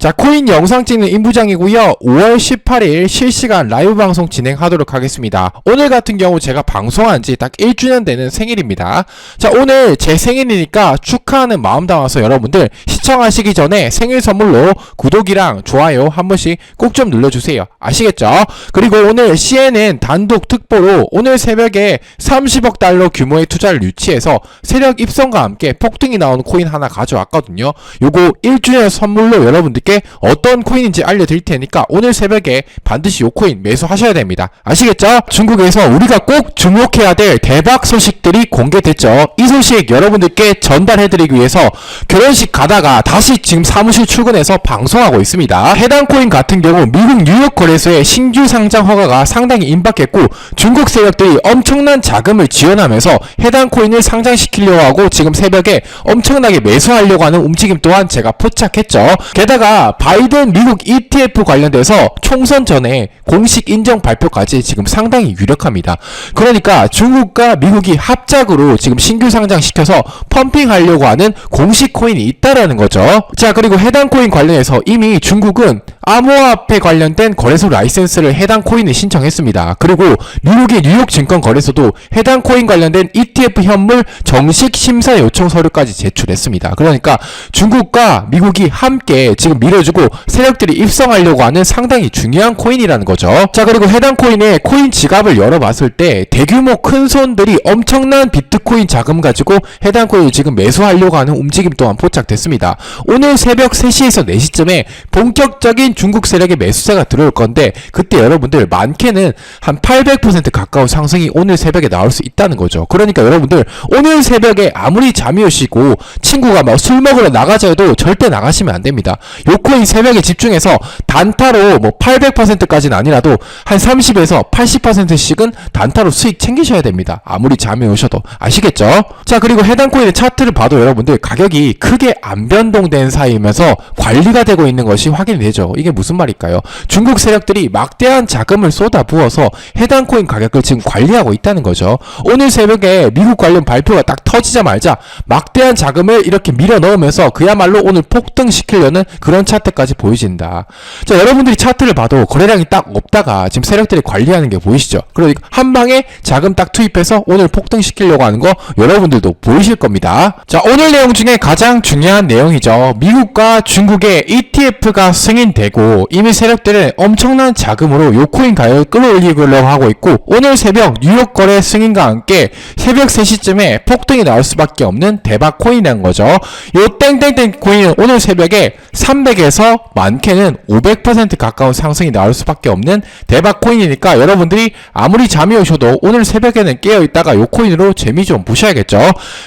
자, 코인 영상 찍는 임부장이고요. 5월 18일 실시간 라이브 방송 진행하도록 하겠습니다. 오늘 같은 경우 제가 방송한 지 딱 1주년 되는 생일입니다. 자, 오늘 제 생일이니까 축하하는 마음 담아서 여러분들 시청하시기 전에 생일 선물로 구독이랑 좋아요 한 번씩 꼭 좀 눌러주세요. 아시겠죠? 그리고 오늘 CNN 단독 특보로 오늘 새벽에 30억 달러 규모의 투자를 유치해서 세력 입성과 함께 폭등이 나오는 코인 하나 가져왔거든요. 요거 1주년 선물로 여러분들께 어떤 코인인지 알려드릴 테니까 오늘 새벽에 반드시 요 코인 매수하셔야 됩니다. 아시겠죠? 중국에서 우리가 꼭 주목해야 될 대박 소식들이 공개됐죠. 이 소식 여러분들께 전달해드리기 위해서 결혼식 가다가 다시 지금 사무실 출근해서 방송하고 있습니다. 해당 코인 같은 경우 미국 뉴욕 거래소의 신규 상장 허가가 상당히 임박했고 중국 세력들이 엄청난 자금을 지원하면서 해당 코인을 상장시키려고 하고 지금 새벽에 엄청나게 매수하려고 하는 움직임 또한 제가 포착했죠. 게다가 바이든 미국 ETF 관련돼서 총선 전에 공식 인정 발표까지 지금 상당히 유력합니다. 그러니까 중국과 미국이 합작으로 지금 신규 상장시켜서 펌핑하려고 하는 공식 코인이 있다라는 거죠. 자, 그리고 해당 코인 관련해서 이미 중국은 암호화폐 관련된 거래소 라이센스를 해당 코인에 신청했습니다. 그리고 미국의 뉴욕 증권 거래소도 해당 코인 관련된 ETF 현물 정식 심사 요청 서류까지 제출했습니다. 그러니까 중국과 미국이 함께 지금 밀어주고 세력들이 입성하려고 하는 상당히 중요한 코인이라는 거죠. 자, 그리고 해당 코인의 코인 지갑을 열어봤을 때 대규모 큰 손들이 엄청난 비트코인 자금 가지고 해당 코인을 지금 매수하려고 하는 움직임 또한 포착됐습니다. 오늘 새벽 3시에서 4시쯤에 본격적인 중국 세력의 매수세가 들어올 건데 그때 여러분들 많게는 한 800% 가까운 상승이 오늘 새벽에 나올 수 있다는 거죠. 그러니까 여러분들 오늘 새벽에 아무리 잠이 오시고 친구가 막 술 먹으러 나가자 해도 절대 나가시면 안 됩니다. 요 코인 새벽에 집중해서 단타로 뭐 800%까지는 아니라도 한 30에서 80%씩은 단타로 수익 챙기셔야 됩니다. 아무리 잠이 오셔도 아시겠죠? 자 그리고 해당 코인의 차트를 봐도 여러분들 가격이 크게 안 변동된 사이이면서 관리가 되고 있는 것이 확인이 되죠. 이게 무슨 말일까요? 중국 세력들이 막대한 자금을 쏟아부어서 해당 코인 가격을 지금 관리하고 있다는 거죠. 오늘 새벽에 미국 관련 발표가 딱 터지자마자 막대한 자금을 이렇게 밀어 넣으면서 그야말로 오늘 폭등시키려는 그런 차트까지 보여진다. 자, 여러분들이 차트를 봐도 거래량이 딱 없다가 지금 세력들이 관리하는 게 보이시죠? 그러니까 한 방에 자금 딱 투입해서 오늘 폭등시키려고 하는 거 여러분들도 보이실 겁니다. 자, 오늘 내용 중에 가장 중요한 내용이죠. 미국과 중국의 ETF가 승인되고 이미 세력들은 엄청난 자금으로 요 코인 가격을 끌어올리려고 하고 있고 오늘 새벽 뉴욕 거래 승인과 함께 새벽 3시쯤에 폭등이 나올 수밖에 없는 대박 코인이라는 거죠. 요 땡땡땡 코인은 오늘 새벽에 300에서 많게는 500% 가까운 상승이 나올 수밖에 없는 대박 코인이니까 여러분들이 아무리 잠이 오셔도 오늘 새벽에는 깨어 있다가 요 코인으로 재미 좀 보셔야겠죠.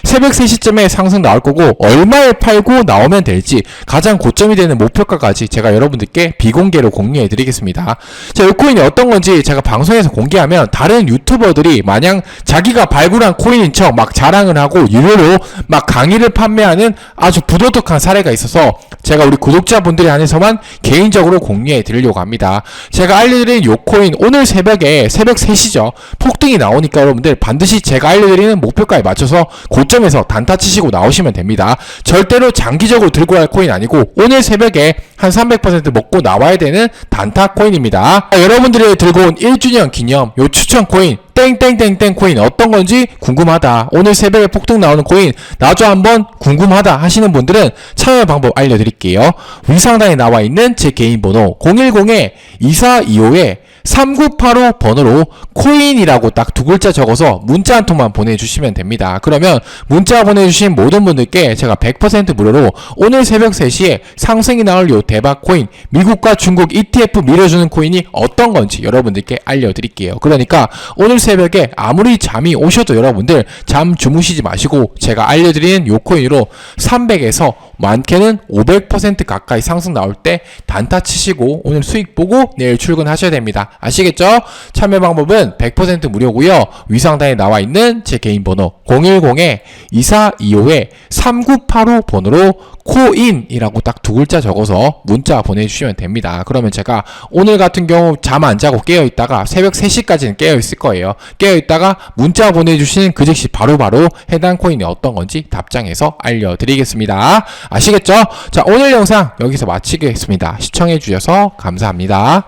새벽 3시쯤에 상승 나올 거고 얼마에 팔고 나오면 될지 가장 고점이 되는 목표가까지 제가 여러분들 께 비공개로 공유해 드리겠습니다. 자, 이 코인이 어떤 건지 제가 방송에서 공개하면 다른 유튜버들이 마냥 자기가 발굴한 코인인 척 막 자랑을 하고 유료로 막 강의를 판매하는 아주 부도덕한 사례가 있어서 제가 우리 구독자분들에 한해서만 개인적으로 공유해 드리려고 합니다. 제가 알려드린 요 코인 오늘 새벽에 새벽 3시죠. 폭등이 나오니까 여러분들 반드시 제가 알려드리는 목표가에 맞춰서 고점에서 단타 치시고 나오시면 됩니다. 절대로 장기적으로 들고 갈 코인 아니고 오늘 새벽에 한 300% 먹고 나와야 되는 단타 코인입니다. 자, 여러분들이 들고 온 1주년 기념 요 추천 코인 땡땡땡땡 코인 어떤 건지 궁금하다. 오늘 새벽에 폭등 나오는 코인 나도 한번 궁금하다 하시는 분들은 참여 방법 알려드릴게요. 위상단에 나와 있는 제 개인 번호 010-2425에 3985 번호로 코인이라고 딱 두 글자 적어서 문자 한 통만 보내주시면 됩니다. 그러면 문자 보내주신 모든 분들께 제가 100% 무료로 오늘 새벽 3시에 상승이 나올 요 대박 코인 미국과 중국 ETF 밀어주는 코인이 어떤 건지 여러분들께 알려드릴게요. 그러니까 오늘 새벽에 아무리 잠이 오셔도 여러분들 잠 주무시지 마시고 제가 알려드리는 요 코인으로 300에서 많게는 500% 가까이 상승 나올 때 단타 치시고 오늘 수익 보고 내일 출근하셔야 됩니다. 아시겠죠? 참여 방법은 100% 무료고요. 위상단에 나와 있는 제 개인 번호 010-2425에 3985 번호로 코인이라고 딱 두 글자 적어서 문자 보내주시면 됩니다. 그러면 제가 오늘 같은 경우 잠 안 자고 깨어 있다가 새벽 3시까지는 깨어 있을 거예요. 깨어 있다가 문자 보내주신 그 즉시 바로바로 해당 코인이 어떤 건지 답장해서 알려드리겠습니다. 아시겠죠? 자, 오늘 영상 여기서 마치겠습니다. 시청해주셔서 감사합니다.